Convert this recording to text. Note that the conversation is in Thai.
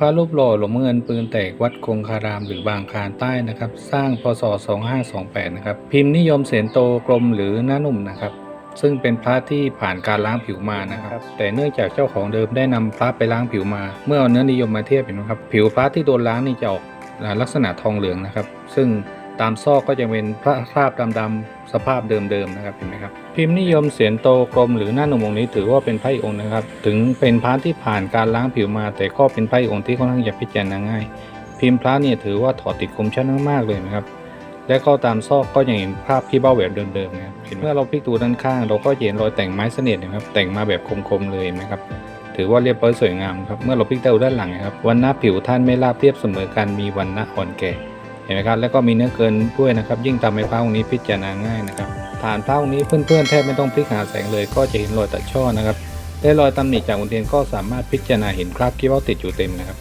พระรูปหล่อหลวงเงินปืนแตกวัดคงคารามหรือบางคารใต้นะครับ สร้างพศ 2528 นะครับ พิมพ์นิยมเสนโตกลมหรือหน้านุ่มนะครับ ซึ่งเป็นพระที่ผ่านการล้างผิวมานะครับ แต่เนื่องจากเจ้าของเดิมได้นำพระไปล้างผิวมา เมื่อเอาเนื้อนิยมมาเทียบเห็นไหมครับ ผิวพระที่โดนล้างนี่จะออกลักษณะทองเหลืองนะครับ ซึ่ง ตามซอกก็จะเป็นพระคราบดำๆสภาพเดิมๆนะครับเห็นไหมครับพิมพ์นิยมเสียนโตกลมหรือหน้าหนุ่มองค์นี้ถือว่าเป็นไพระอีกองค์นะครับ ถึงเป็นพระที่ผ่านการล้างผิวมา แต่ก็เป็นไพระอีกองค์ที่ค่อนข้างจะพิจารณาง่าย พิมพ์พระเนี่ยถือว่าถอดติดคมชัดมากๆเลยนะครับและก็ตามซอกก็ยังเห็นภาพที่เบ้าแบบเดิมๆนะครับเห็นเมื่อเราพลิกตัวด้านข้าง เราก็เห็นรอยแต่งไม้เสน่ห์นะครับแต่งมาแบบคมๆเลยนะครับถือว่าเรียบร้อยสวยงามครับเมื่อเราพลิกตัวด้านหลังนะครับวันหน้าผิวท่านไม่ราบเรียบเสมอกันมีวันหน้าอ่อนแก่ เห็นไหมครับแล้วก็มีเนื้อเกินด้วยนะครับ ยิ่งทำให้ผ้าองค์นี้พิจารณาง่ายนะครับฐานผ้าองค์นี้เพื่อนๆแทบไม่ต้องพลิกหาแสงเลย ก็จะเห็นรอยตัดช่อนะครับและรอยตำหนิจากอุนเทียนก็สามารถพิจารณาเห็นคราบขี้เบ้าติดอยู่เต็มนะครับ